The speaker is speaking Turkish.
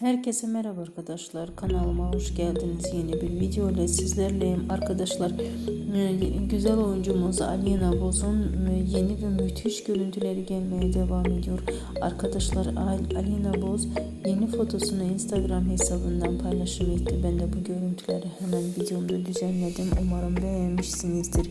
Herkese merhaba arkadaşlar. Kanalıma hoş geldiniz. Yeni bir video ile sizlerleyim. Arkadaşlar e, güzel oyuncumuz Alina Boz'un e, yeni ve müthiş görüntüleri gelmeye devam ediyor. Arkadaşlar Al- Alina Boz yeni fotosunu Instagram hesabından paylaşım etti. Ben de bu görüntüleri hemen videomda düzenledim. Umarım beğenmişsinizdir.